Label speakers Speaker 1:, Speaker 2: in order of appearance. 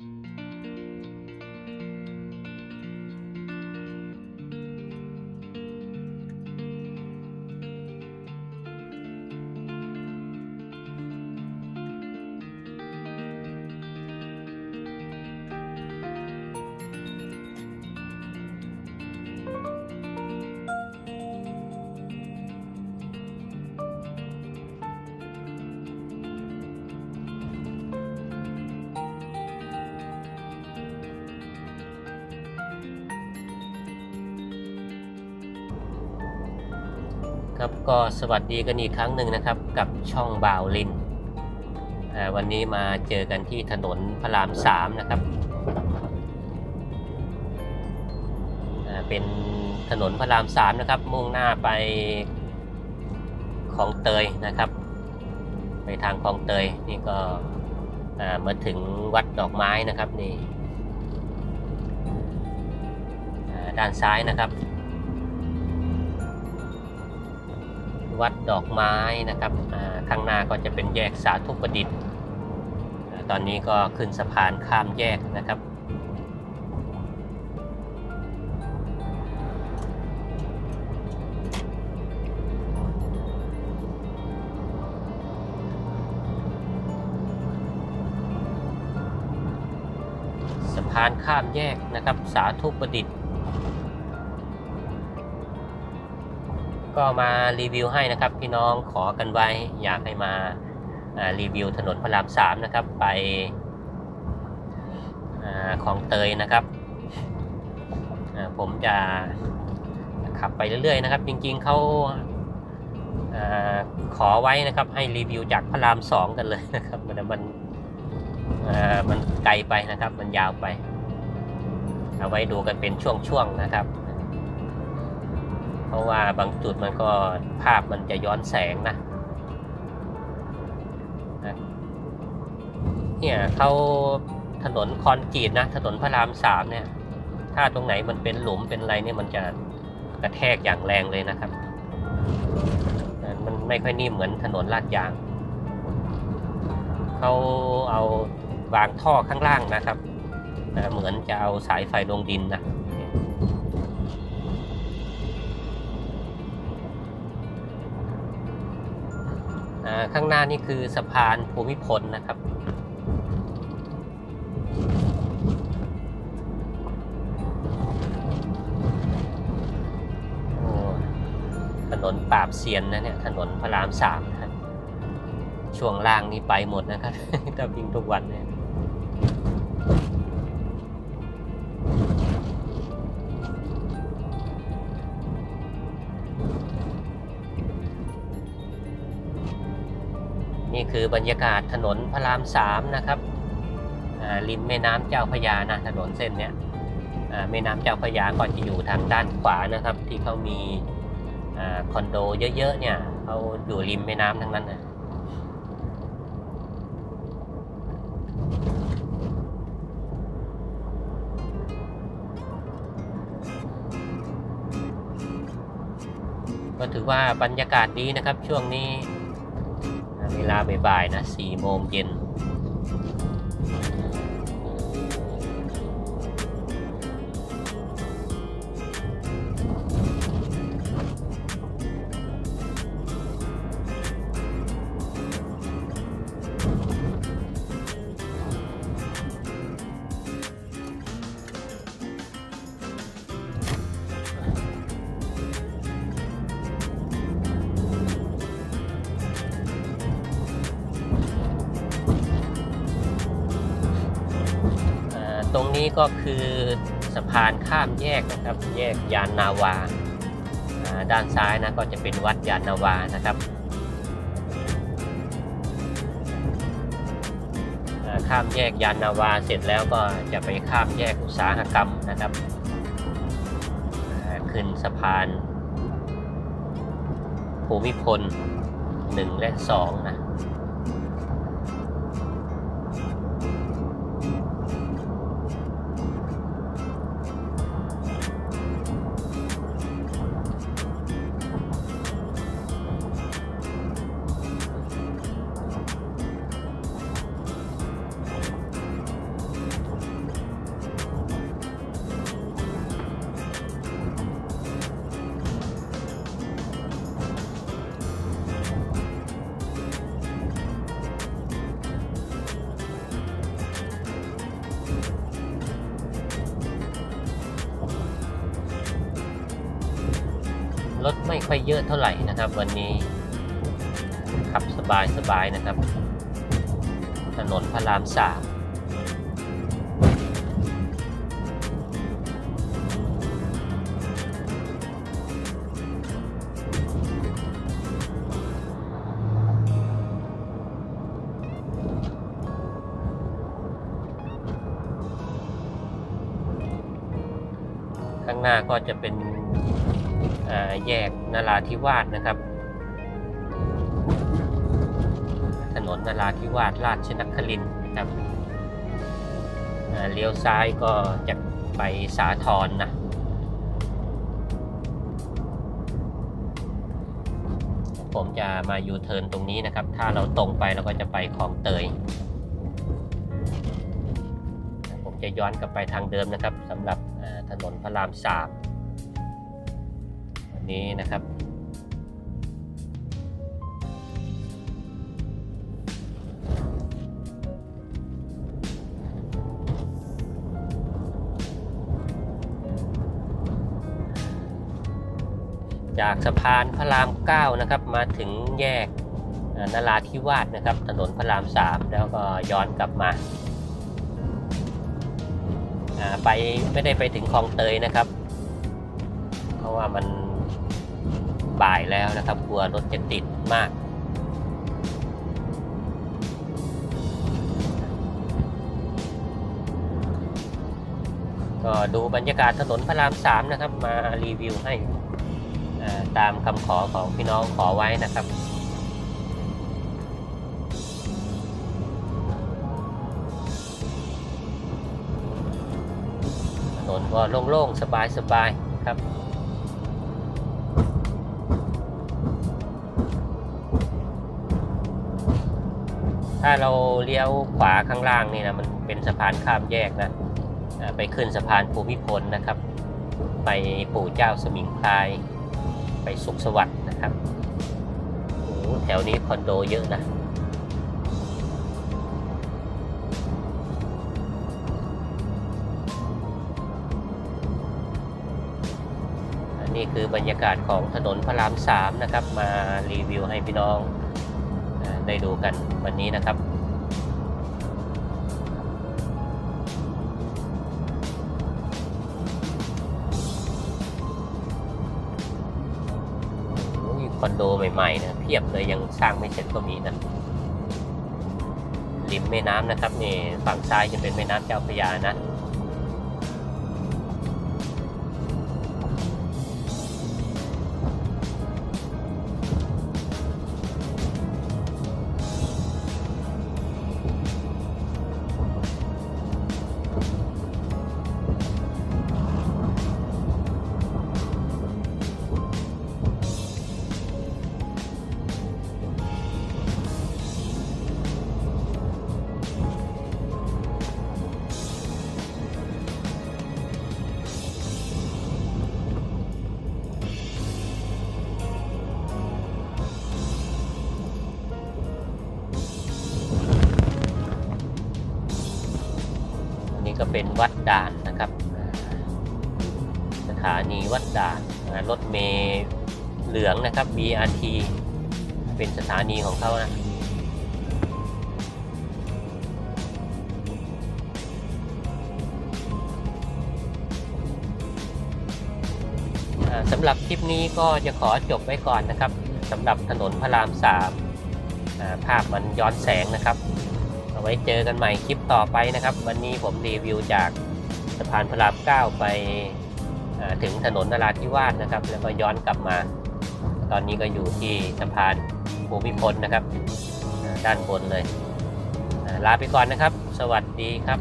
Speaker 1: Mm-hmm. ครับก็สวัสดีกันอีกครั้งหนึ่งนะครับกับช่องบ่าวลินวันนี้มาเจอกันที่ถนนพระรามสามนะครับเป็นถนนพระรามสามนะครับ มุ่งหน้าไปคลองเตยนะครับ ไปทางคลองเตยนี่ก็มาถึงวัดดอกไม้นะครับนี่ด้านซ้ายนะครับ วัดดอกไม้นะครับข้างหน้าก็จะเป็นแยกสาธุประดิษฐ์ ตอนนี้ก็ขึ้นสะพานข้ามแยกนะครับสะพานข้ามแยกนะครับสาธุประดิษฐ์ ก็มารีวิวให้นะครับ พี่น้องขอกันไว้ อยากให้มารีวิวถนนพระรามสามนะครับ ไปอของเตยนะครับ ผมจะขับไปเรื่อยๆนะครับ จริงๆเขาอขอไว้นะครับให้รีวิวจากพระรามสองกันเลยนะครับมันมันมันไกลไปนะครับ มันยาวไป เอาไว้ดูกันเป็นช่วงๆนะครับ เพราะว่าบางจุดมันก็ภาพมันจะย้อนแสงนะเนี่ยเขาถนนคอนกรีตนะ ถนนพระรามสามเนี่ย ถ้าตรงไหนมันเป็นหลุมเป็นอะไรเนี่ยมันจะกระแทกอย่างแรงเลยนะครับ มันไม่ค่อยนิ่มเหมือนถนนลาดยาง เขาเอาวางท่อข้างล่างนะครับ เหมือนจะเอาสายไฟลงดินนะ ข้างหน้านี่คือสะพานภูมิพลนะครับ ถนนปราบเซียนนะเนี่ยถนนพระรามสามนะครับช่วงล่างนี่ไปหมดนะครับถ้าวิ่งทุกวันเนี่ย คือบรรยากาศถนนพระรามสามนะครับริมแม่น้ำเจ้าพยานะถนนเส้นเนี้ยแม่น้ำเจ้าพยาก็จะอยู่ทางด้านขวานะครับ ที่เขามีคอนโดเยอะๆเนี่ยเขาอยู่ริมแม่น้ำทั้งนั้นนะก็ถือว่าบรรยากาศดีนะครับช่วงนี้ เวลาบ่ายๆนะสี่โมงเย็น ก็คือสะพานข้ามแยกนะครับ แยกยานนาวา ด้านซ้ายนะก็จะเป็นวัดยานนาวานะครับข้ามแยกยานนาวาเสร็จแล้วก็จะไปข้ามแยกอุตสาหกรรมนะครับ ขึ้นสะพานภูมิพล 1 และ 2 นะ ถไม่ค่อยเยอะเท่าไหร่นะครับ วันนี้ขับสบายสบายนะครับ ถนนพระรามสามข้างหน้าก็จะเป็น แยกนาราธิวาสนะครับ ถนนนาราธิวาสราชนครินนะครับเลี้ยวซ้ายก็จะไปสาทรนะผมจะมายูเทิร์นตรงนี้นะครับ ถ้าเราตรงไปเราก็จะไปคลองเตย ผมจะย้อนกลับไปทางเดิมนะครับสำหรับถนนพระรามสาม นี้นะครับ จากสะพานพระราม 9 นะครับ มาถึงแยกนราธิวาสนะครับ ถนนพระราม 3 แล้วก็ย้อนกลับมาไปไม่ได้ไปถึงคลองเตยนะครับ เพราะว่ามัน บ่ายแล้วนะครับกลัวรถจะติดมาก ก็ดูบรรยากาศถนนพระราม3นะครับ มารีวิวให้ตามคำขอของพี่น้องขอไว้นะครับถนนก็โล่งๆสบายๆครับ ถ้าเราเลี้ยวขวาข้างล่างนี่นะมันเป็นสะพานข้ามแยกนะไปขึ้นสะพานภูมิพลนะครับ ไปปู่เจ้าสมิงพราย ไปสุขสวัสดิ์นะครับโอ้โหแถวนี้คอนโดเยอะนะนนี้คือบรรยากาศของถนนพระรามสามนะครับ มารีวิวให้พี่น้อง ได้ดูกันวันนี้นะครับ คอนโดใหม่ๆนะเพียบเลยยังสร้างไม่เสร็จก็มีนะริมแม่น้ำนะครับนี่ฝั่งซ้ายจะเป็นแม่น้ำเจ้าพระยานะ เป็นวัดด่านนะครับ สถานีวัดด่านรถเมล์เหลืองนะครับ BRT เป็นสถานีของเขานะสำหรับคลิปนี้ก็จะขอจบไว้ก่อนนะครับสำหรับถนนพระรามสามภาพมันย้อนแสงนะครับ เอาไว้เจอกันใหม่คลิปต่อไปนะครับ วันนี้ผมรีวิวจากสะพานพระราม9ไปถึงถนนนราธิวาสนะครับ แล้วก็ย้อนกลับมา ตอนนี้ก็อยู่ที่สะพานภูมิพลนะครับ ด้านบนเลยลาไปก่อนนะครับ สวัสดีครับ